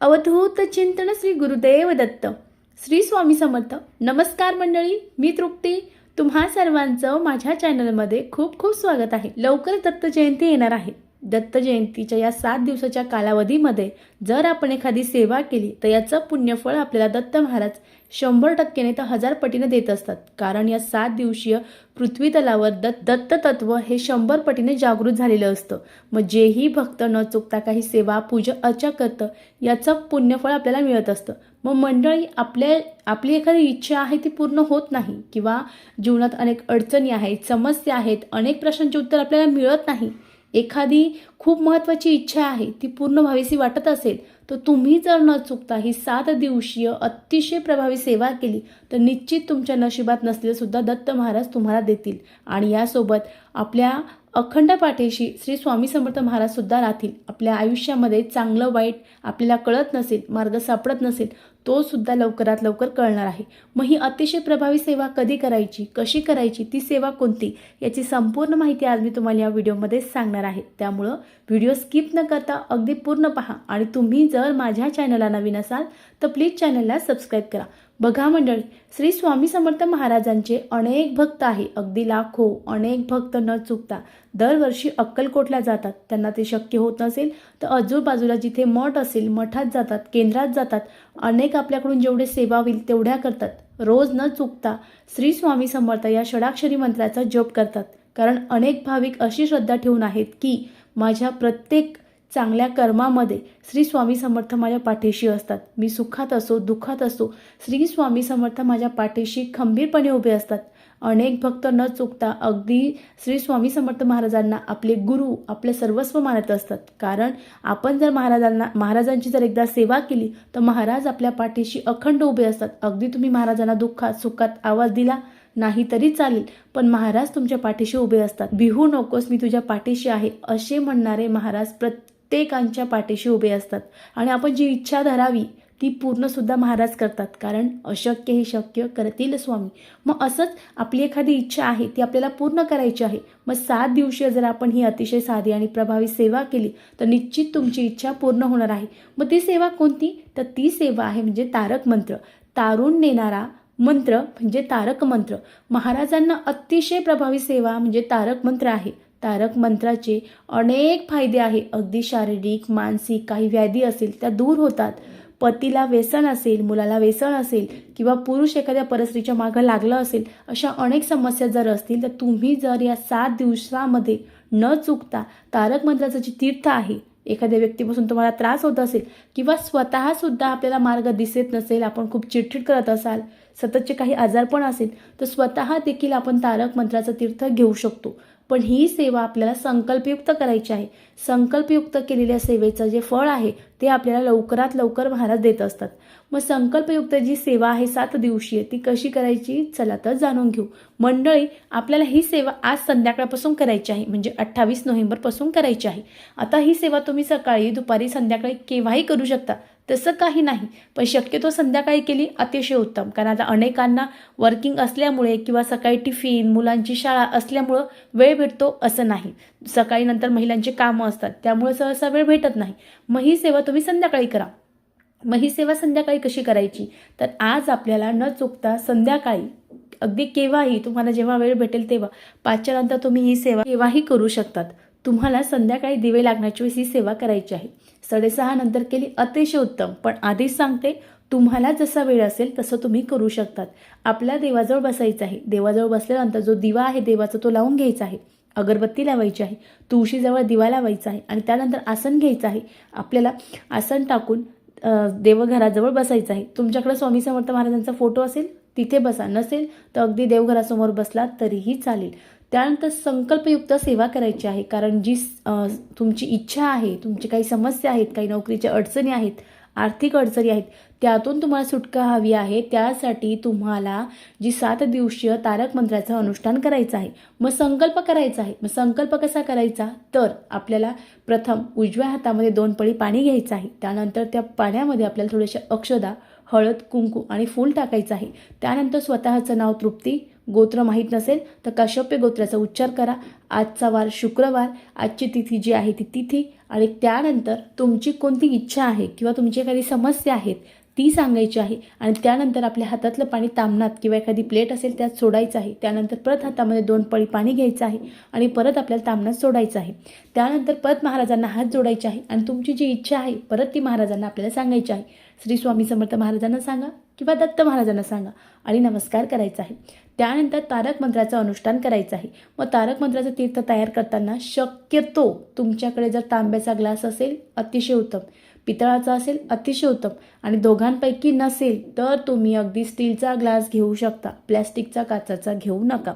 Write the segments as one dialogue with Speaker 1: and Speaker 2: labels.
Speaker 1: अवधूत चिंतन श्री गुरुदेव दत्त. श्री स्वामी समर्थ. नमस्कार मंडळी मी तृप्ती. तुम्हा सर्वांचं माझ्या चॅनलमध्ये खूप खूप स्वागत आहे. लवकर दत्त जयंती येणार आहे. दत्त जयंतीच्या या सात दिवसाच्या कालावधीमध्ये जर आपण एखादी सेवा केली तर याचं पुण्यफळ आपल्याला दत्त महाराज शंभर टक्क्याने तर हजार पटीने देत असतात. कारण या सात दिवसीय पृथ्वी तलावर दत्त दत्त तत्व हे शंभर पटीने जागृत झालेलं असतं. मग जेही भक्त न चुकता काही सेवा पूजा अर्चा करतं याचं पुण्यफळ आपल्याला मिळत असतं. मग मंडळी आपल्या आपली एखादी इच्छा आहे ती पूर्ण होत नाही किंवा जीवनात अनेक अडचणी आहेत समस्या आहेत अनेक प्रश्नांचे उत्तर आपल्याला मिळत नाही. एखादी खूप महत्त्वाची इच्छा आहे ती पूर्ण व्हावीशी वाटत असेल तर तुम्ही जर न चुकता ही सात दिवसीय अतिशय प्रभावी सेवा केली तर निश्चित तुमच्या नशिबात नसलेलंसुद्धा दत्त महाराज तुम्हाला देतील. आणि यासोबत आपल्या अखंड पाठीशी श्री स्वामी समर्थ महाराज सुद्धा राहतील. आपल्या आयुष्यामध्ये चांगलं वाईट आपल्याला कळत नसेल मार्ग सापडत नसेल तो सुद्धा लवकरात लवकर कळणार आहे. मग ही अतिशय प्रभावी सेवा कधी करायची कशी करायची ती सेवा कोणती याची संपूर्ण माहिती आज मी तुम्हाला या व्हिडिओमध्ये सांगणार आहे. त्यामुळं व्हिडिओ स्किप न करता अगदी पूर्ण पहा आणि तुम्ही जर माझ्या चॅनलला नवीन असाल तर प्लीज चॅनलला सबस्क्राईब करा. बघा मंडळी श्री स्वामी समर्थ महाराजांचे अनेक भक्त आहे. अगदी लाखो अनेक भक्त न चुकता दरवर्षी अक्कलकोटला जातात. त्यांना ते शक्य होत नसेल तर आजूबाजूला जिथे मठ असेल मठात जातात केंद्रात जातात. अनेक आपल्याकडून जेवढे सेवा होईल तेवढ्या करतात. रोज न चुकता श्री स्वामी समर्थ या षडाक्षरी मंत्राचा जप करतात. कारण अनेक भाविक अशी श्रद्धा ठेवून आहेत की माझ्या प्रत्येक चांगल्या कर्मामध्ये श्री स्वामी समर्थ माझ्या पाठीशी असतात. मी सुखात असो दुःखात असो श्री स्वामी समर्थ माझ्या पाठीशी खंबीरपणे उभे असतात. अनेक भक्त न चुकता अगदी श्री स्वामी समर्थ महाराजांना आपले गुरु आपले सर्वस्व मानत असतात. कारण आपण जर महाराजांना महाराजांची जर एकदा सेवा केली तर महाराज आपल्या पाठीशी अखंड उभे असतात. अगदी तुम्ही महाराजांना दुःखात सुखात आवाज दिला नाही तरी चालेल पण महाराज तुमच्या पाठीशी उभे असतात. बिहू नकोस मी तुझ्या पाठीशी आहे असे म्हणणारे महाराज प्रत्येकांच्या पाठीशी उभे असतात. आणि आपण जी इच्छा धरावी ती पूर्णसुद्धा महाराज करतात. कारण अशक्य हे शक्य करतील स्वामी. मग असंच आपली एखादी इच्छा आहे ती आपल्याला पूर्ण करायची आहे. मग सात दिवशी जर आपण ही अतिशय साधी आणि प्रभावी सेवा केली तर निश्चित तुमची इच्छा पूर्ण होणार आहे. मग ती सेवा कोणती? तर ती सेवा आहे म्हणजे तारक मंत्र. तारून नेणारा मंत्र म्हणजे तारक मंत्र. महाराजांना अतिशय प्रभावी सेवा म्हणजे तारक मंत्र आहे. तारक मंत्राचे अनेक फायदे आहे. अगदी शारीरिक मानसिक काही व्याधी असेल त्या दूर होतात. पतीला व्यसन असेल मुलाला व्यसन असेल किंवा पुरुष एखाद्या परस्त्रीच्या मागं लागलं असेल अशा अनेक समस्या जर असतील तर तुम्ही जर या सात दिवसामध्ये न चुकता तारक मंत्राचं जे तीर्थ आहे एखाद्या व्यक्तीपासून तुम्हाला त्रास होत असेल किंवा स्वतःसुद्धा आपल्याला मार्ग दिसत नसेल आपण खूप चिडचिड करत असाल सततचे काही आजारपण असेल तर स्वतः देखील आपण तारक मंत्राचं तीर्थ घेऊ शकतो. पण ही सेवा आपल्याला संकल्पयुक्त करायची आहे. संकल्पयुक्त केलेल्या सेवेचं जे फळ आहे ते आपल्याला लवकरात लवकर महाराज देत असतात. मग संकल्पयुक्त जी सेवा आहे सात दिवशीय ती कशी करायची? चला तर जाणून घेऊ. मंडळी आपल्याला ही सेवा आज संध्याकाळपासून करायची आहे म्हणजे अठ्ठावीस नोव्हेंबरपासून करायची आहे. आता ही सेवा तुम्ही सकाळी दुपारी संध्याकाळी केव्हाही करू शकता. तसं काही नाही. पण शक्यतो संध्याकाळी केली अतिशय उत्तम. कारण आता अनेकांना वर्किंग असल्यामुळे किंवा सकाळी टिफिन मुलांची शाळा असल्यामुळं वेळ भेटतो असं नाही. सकाळी नंतर महिलांची कामं असतात. त्यामुळे सहसा वेळ भेटत नाही. मग ही सेवा तुम्ही संध्याकाळी करा. मग ही सेवा संध्याकाळी कशी करायची? तर आज आपल्याला न चुकता संध्याकाळी अगदी केव्हाही तुम्हाला जेव्हा वेळ भेटेल तेव्हा पाचच्या नंतर तुम्ही ही सेवा केव्हाही करू शकतात. तुम्हाला संध्याकाळी दिवे लागण्याची वेळेस ही सेवा करायची आहे. साडेसहा नंतर केली अतिशय उत्तम. पण आधीच सांगते तुम्हाला जसा वेळ असेल तसं तुम्ही करू शकतात. आपल्या देवाजवळ बसायचं आहे. देवाजवळ बसल्यानंतर जो दिवा आहे देवाचा तो लावून घ्यायचा आहे. अगरबत्ती लावायची आहे. तुळशीजवळ दिवा लावायचा आहे. आणि त्यानंतर आसन घ्यायचं आहे. आपल्याला आसन टाकून देवघराजवळ बसायचं आहे. तुमच्याकडे स्वामी समर्थ महाराजांचा फोटो असेल तिथे बसा. नसेल तर अगदी देवघरासमोर बसला तरीही चालेल. त्यानंतर संकल्पयुक्त सेवा करायची आहे. कारण जी तुमची इच्छा आहे तुमची काही समस्या आहेत काही नोकरीच्या अडचणी आहेत आर्थिक अडचणी आहेत त्यातून तुम्हाला सुटका हवी आहे. त्यासाठी तुम्हाला जी सात दिवसीय तारक मंत्राचं अनुष्ठान करायचं आहे. मग संकल्प करायचा आहे. मग संकल्प कसा करायचा? तर आपल्याला प्रथम उजव्या हातामध्ये दोन पळी पाणी घ्यायचं आहे. त्यानंतर त्या पाण्यामध्ये आपल्याला थोडेसे अक्षदा हळद कुंकू आणि फूल टाकायचं आहे. त्यानंतर स्वतःचं नाव तृप्ती गोत्र माहीत नसेल तर काश्यप्य गोत्राचा उच्चार करा. आजचा वार शुक्रवार. आजची तिथी जी आहे ती तिथी. आणि त्यानंतर तुमची कोणती इच्छा आहे किंवा तुमची एखादी समस्या आहेत ती सांगायची आहे. आणि त्यानंतर आपल्या हातातलं पाणी तामणात किंवा एखादी प्लेट असेल त्यात सोडायचं आहे. त्यानंतर परत हातामध्ये दोन पळी पाणी घ्यायचं आहे आणि परत आपल्याला तांबणात सोडायचं आहे. त्यानंतर परत महाराजांना हात जोडायचे आहे आणि तुमची जी इच्छा आहे परत ती महाराजांना आपल्याला सांगायची आहे. श्री स्वामी समर्थ महाराजांना सांगा किंवा दत्त महाराजांना सांगा आणि नमस्कार करायचा आहे. त्यानंतर तारक मंत्राचं अनुष्ठान करायचं आहे. मग तारक मंत्राचं तीर्थ तयार करताना शक्यतो तुमच्याकडे जर तांब्याचा ग्लास असेल अतिशय उत्तम. पितळाचा असेल अतिशय उत्तम. आणि दोघांपैकी नसेल तर तुम्ही अगदी स्टीलचा ग्लास घेऊ शकता. प्लॅस्टिकचा काचाचा घेऊ नका.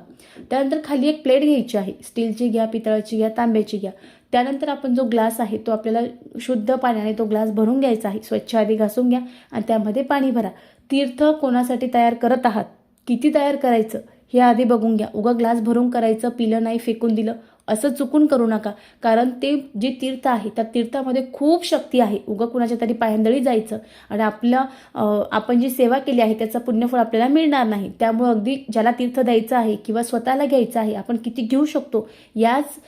Speaker 1: त्यानंतर खाली एक प्लेट घ्यायची आहे. स्टीलची घ्या पितळाची घ्या तांब्याची घ्या. त्यानंतर आपण जो ग्लास आहे तो आपल्याला शुद्ध पाण्याने तो ग्लास भरून घ्यायचा आहे. स्वच्छ आधी घासून घ्या आणि त्यामध्ये पाणी भरा. तीर्थ कोणासाठी तयार करत आहात? किती तयार करायचं? हे आधी बघून घ्या. उगा ग्लास भरून करायचं पिलं नाही फेकून दिलं. असं चुकून करू नका. कारण ते जे तीर्थ आहे त्या तीर्थामध्ये खूप शक्ती आहे. उगं कुणाच्या तरी पायंदळी जायचं आणि आपलं आपण जी सेवा केली आहे त्याचं पुण्यफळ आपल्याला मिळणार नाही. त्यामुळे अगदी ज्याला तीर्थ द्यायचं आहे किंवा स्वतःला घ्यायचं आहे आपण किती घेऊ शकतो याच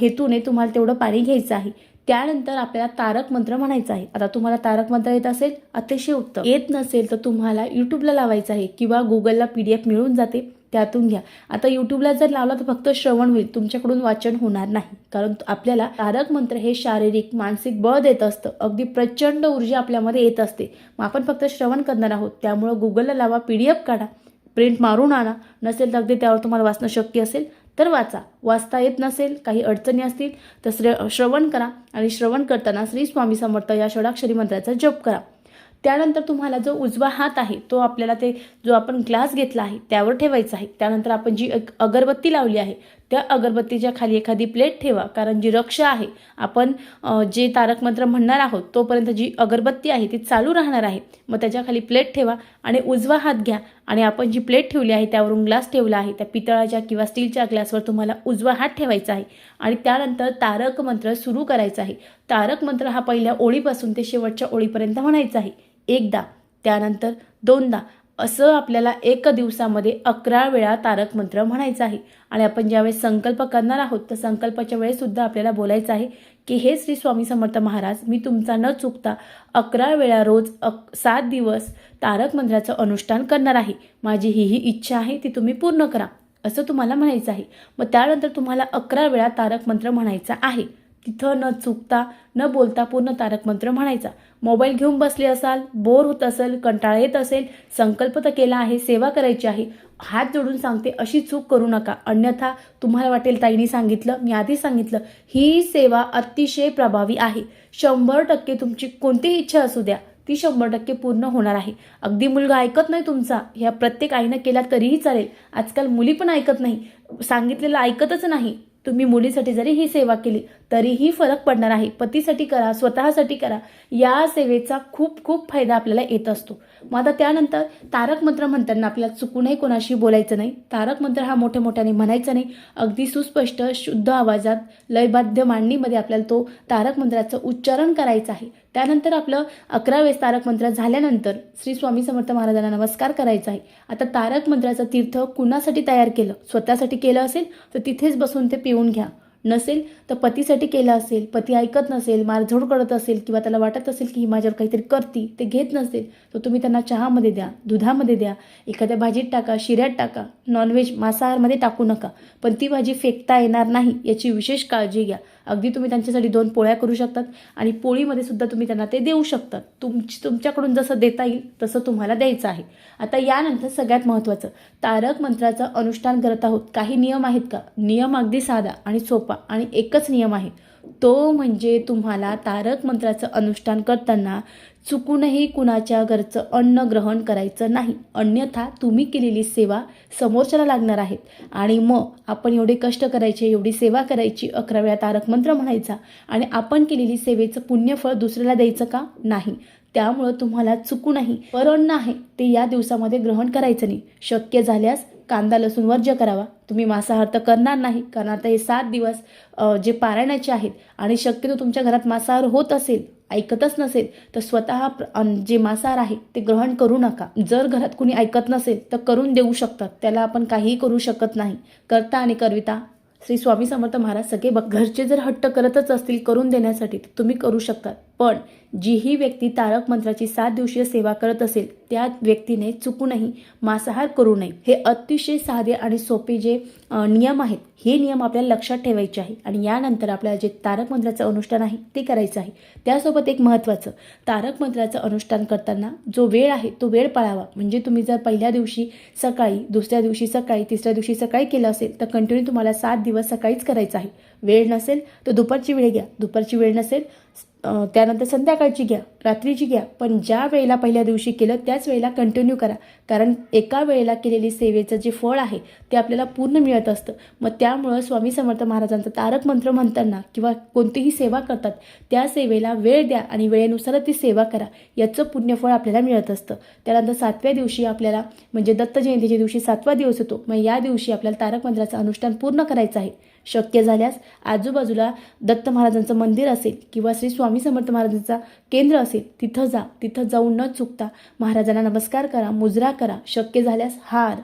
Speaker 1: हेतूने तुम्हाला तेवढं पाणी घ्यायचं आहे. त्यानंतर आपल्याला तारक मंत्र म्हणायचा आहे. आता तुम्हाला तारक मंत्र येत असेल अतिशय उत्तम. येत नसेल तर तुम्हाला यूट्यूबला लावायचं आहे किंवा गुगलला पी डी एफ मिळून जाते. त्यातून घ्या. आता यूट्यूबला जर लावला तर फक्त श्रवण होईल. तुमच्याकडून वाचन होणार नाही. कारण आपल्याला तारक मंत्र हे शारीरिक मानसिक बळ देत असतं. अगदी प्रचंड ऊर्जा आपल्यामध्ये येत असते. मग आपण फक्त श्रवण करणार आहोत. त्यामुळं गुगलला लावा पी डी एफ काढा. प्रिंट मारून आणा. नसेल तर अगदी त्यावर तुम्हाला वाचणं शक्य असेल तर वाचा. वाचता येत नसेल काही अडचणी असतील तर श्र श्रवण करा. आणि श्रवण करताना श्री स्वामी समर्थ या षडाक्षरी मंत्राचा जप करा. त्यानंतर तुम्हाला जो उजवा हात आहे तो आपल्याला ते जो आपण ग्लास घेतला आहे त्यावर ठेवायचा आहे. त्यानंतर आपण जी एक अगरबत्ती लावली आहे त्या अगरबत्तीच्या खाली एखादी प्लेट ठेवा. कारण जी रक्ष आहे आपण जे तारक मंत्र म्हणणार आहोत तोपर्यंत जी अगरबत्ती आहे ती चालू राहणार आहे. मग त्याच्याखाली प्लेट ठेवा आणि उजवा हात घ्या आणि आपण जी प्लेट ठेवली आहे त्यावरून ग्लास ठेवला आहे त्या पितळाच्या किंवा स्टीलच्या ग्लासवर तुम्हाला उजवा हात ठेवायचा आहे. आणि त्यानंतर तारक मंत्र सुरू करायचा आहे. तारक मंत्र हा पहिल्या ओळीपासून ते शेवटच्या ओळीपर्यंत म्हणायचा आहे. एकदा त्यानंतर दोनदा असं आपल्याला एक दिवसामध्ये अकरा वेळा तारक मंत्र म्हणायचं आहे. आणि आपण ज्यावेळेस संकल्प करणार आहोत तर संकल्पाच्या वेळेसुद्धा आपल्याला बोलायचं आहे की हे श्री स्वामी समर्थ महाराज मी तुमचा न चुकता अकरा वेळा रोज अक सात दिवस तारक मंत्राचं अनुष्ठान करणार आहे. माझी ही ही इच्छा आहे ती तुम्ही पूर्ण करा. असं तुम्हाला म्हणायचं आहे. मग त्यानंतर तुम्हाला अकरा वेळा तारक मंत्र म्हणायचा आहे. तिथं न चुकता न बोलता पूर्ण तारक मंत्र म्हणायचा. मोबाईल घेऊन बसले असाल बोर होत असेल कंटाळा येत असेल संकल्प तर केला आहे सेवा करायची आहे हात जोडून सांगते अशी चूक करू नका. अन्यथा तुम्हाला वाटेल ताईने सांगितलं मी आधी सांगितलं ही सेवा अतिशय प्रभावी आहे. शंभर टक्के तुमची कोणतीही इच्छा असू द्या ती शंभर टक्के पूर्ण होणार आहे. अगदी मुलगा ऐकत नाही तुमचा ह्या प्रत्येक आईनं केला तरीही चालेल. आजकाल मुली पण ऐकत नाही सांगितलेलं ऐकतच नाही. तुम्ही मुलीसाठी जरी ही सेवा केली तरीही फरक पडणार आहे. पतीसाठी करा स्वतःसाठी करा. या सेवेचा खूप खूप फायदा आपल्याला येत असतो. मग आता त्यानंतर तारक मंत्र म्हणताना आपल्याला चुकूनही कोणाशी बोलायचं नाही. तारक मंत्र हा मोठ्या मोठ्याने म्हणायचा नाही. अगदी सुस्पष्ट शुद्ध आवाजात लयबाध्य मांडणीमध्ये आपल्याला तो तारक मंत्राचं उच्चारण करायचं आहे. त्यानंतर आपलं अकरा वेळेस तारक मंत्र झाल्यानंतर श्री स्वामी समर्थ महाराजांना नमस्कार करायचा आहे. आता तारक मंत्राचं तीर्थ कुणासाठी तयार केलं? स्वतःसाठी केलं असेल तर तिथेच बसून ते पिऊन घ्या. नसेल तर पतीसाठी केलं असेल पती ऐकत नसेल मारझोड करत असेल किंवा त्याला वाटत असेल की ही माझ्यावर काहीतरी करती ते घेत नसेल तर तुम्ही त्यांना चहामध्ये द्या दुधामध्ये द्या. एखाद्या भाजीत टाका शिऱ्यात टाका. नॉनव्हेज मांसाहारमध्ये टाकू नका. पण ती भाजी फेकता येणार नाही याची विशेष काळजी घ्या. अगदी तुम्ही त्यांच्यासाठी दोन पोळ्या करू शकतात आणि पोळीमध्ये सुद्धा तुम्ही त्यांना ते देऊ शकतात. तुमची तुमच्याकडून जसं देता येईल तसं तुम्हाला द्यायचं आहे. आता यानंतर सगळ्यात महत्त्वाचं तारक मंत्राचं अनुष्ठान करत आहोत. काही नियम आहेत का? नियम अगदी साधा आणि सोपा आणि एकच नियम आहे. तो म्हणजे तुम्हाला तारक मंत्राचं अनुष्ठान करताना चुकूनही कुणाच्या घरचं अन्न ग्रहण करायचं नाही. अन्यथा तुम्ही केलेली सेवा समोरच्याला लागणार आहेत. आणि मग आपण एवढे कष्ट करायचे एवढी सेवा करायची अकरा वेळा तारक मंत्र म्हणायचा आणि आपण केलेली सेवेचं पुण्यफळ दुसऱ्याला द्यायचं का? नाही. त्यामुळं तुम्हाला चुकूनही पर अन्न आहे ते या दिवसामध्ये ग्रहण करायचं नाही. शक्य झाल्यास कांदा लसूण वर्ज्य करावा. तुम्ही मांसाहार तर करणार नाही कारण आता हे सात दिवस जे पारायणाचे आहेत. आणि शक्यतो तुमच्या घरात मांसाहार होत असेल ऐकतच नसेल तर स्वतः प्र- जे मांसाहार आहे ते ग्रहण करू नका. जर घरात कुणी ऐकत नसेल तर करून देऊ शकतात. त्याला आपण काहीही करू शकत नाही. करता आणि करविता श्री स्वामी समर्थ महाराज सगळे बघ घरचे जर हट्ट करतच असतील करून देण्यासाठी तर तुम्ही करू शकतात. पण जीही व्यक्ती तारक मंत्राची सात दिवसीय सेवा करत असेल त्या व्यक्तीने चुकूनही मांसाहार करू नये. हे अतिशय साधे आणि सोपे जे नियम आहेत हे नियम आपल्याला लक्षात ठेवायचे आहे आणि यानंतर आपल्याला जे तारक मंत्राचं अनुष्ठान आहे ते करायचं आहे. त्यासोबत एक महत्त्वाचं तारक मंत्राचं अनुष्ठान करताना जो वेळ आहे तो वेळ पाळावा. म्हणजे तुम्ही जर पहिल्या दिवशी सकाळी दुसऱ्या दिवशी सकाळी तिसऱ्या दिवशी सकाळी केलं असेल तर कंटिन्यू तुम्हाला सात दिवस सकाळीच करायचं आहे. वेळ नसेल तर दुपारची वेळ घ्या. दुपारची वेळ नसेल त्यानंतर संध्याकाळची घ्या रात्रीची घ्या. पण ज्या वेळेला पहिल्या दिवशी केलं त्याच वेळेला कंटिन्यू करा. कारण एका वेळेला केलेली सेवेचं जे फळ आहे ते आपल्याला पूर्ण मिळत असतं. मग त्यामुळं स्वामी समर्थ महाराजांचा तारक मंत्र म्हणताना किंवा कोणतीही सेवा करतात त्या सेवेला वेळ द्या आणि वेळेनुसार ती सेवा करा. याचं पुण्यफळ आपल्याला मिळत असतं. त्यानंतर सातव्या दिवशी आपल्याला म्हणजे दत्त जयंतीच्या दिवशी सातवा दिवस होतो मग या दिवशी आपल्याला तारक मंत्राचं अनुष्ठान पूर्ण करायचं आहे. शक्य झाल्यास आजूबाजूला दत्त महाराजांचं मंदिर असेल किंवा श्री स्वामी समर्थ महाराजांचा केंद्र असेल तिथं जा तिथं जाऊन न चुकता महाराजांना नमस्कार करा मुजरा करा शक्य झाल्यास हार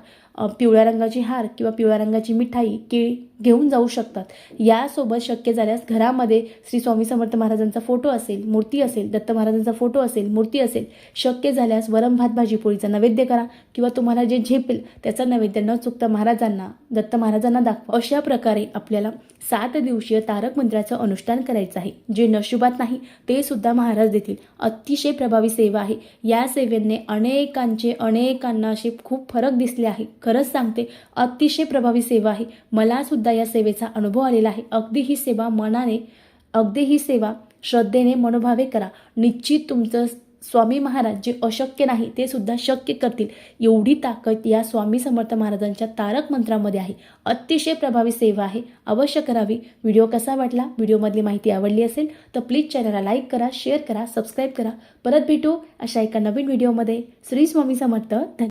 Speaker 1: पिवळ्या रंगाची हार किंवा पिवळ्या रंगाची मिठाई केळी घेऊन जाऊ शकतात. यासोबत शक्य झाल्यास घरामध्ये श्री स्वामी समर्थ महाराजांचा फोटो असेल मूर्ती असेल दत्त महाराजांचा फोटो असेल मूर्ती असेल शक्य झाल्यास वरम भात भाजी पोळीचा नैवेद्य करा किंवा तुम्हाला जे झेपेल त्याचा नैवेद्य न चुकता महाराजांना दत्त महाराजांना दाखवा. अशा प्रकारे आपल्याला सात दिवसीय तारक मंत्राचं अनुष्ठान करायचं आहे. जे नशिबात नाही ते सुद्धा महाराज देतील. अतिशय प्रभावी सेवा आहे. या सेवेने अनेकांचे अनेकांना असे खूप फरक दिसले आहे. खरंच सांगते अतिशय प्रभावी सेवा आहे. मला सुद्धा या सेवेचा अनुभव आलेला आहे. अगदी ही सेवा मनाने अगदी ही सेवा श्रद्धेने मनोभावे करा. निश्चित तुमचं स्वामी महाराज जे अशक्य नाही ते सुद्धा शक्य करतील. एवढी ताकद या स्वामी समर्थ महाराजांच्या तारक मंत्रामध्ये आहे. अतिशय प्रभावी सेवा आहे. अवश्य करावी. व्हिडिओ कसा वाटला? व्हिडिओमधली माहिती आवडली असेल तर प्लीज चॅनलला लाईक करा शेअर करा सबस्क्राईब करा. परत भेटू अशा एका नवीन व्हिडिओमध्ये. श्री स्वामी समर्थ. धन्यवाद.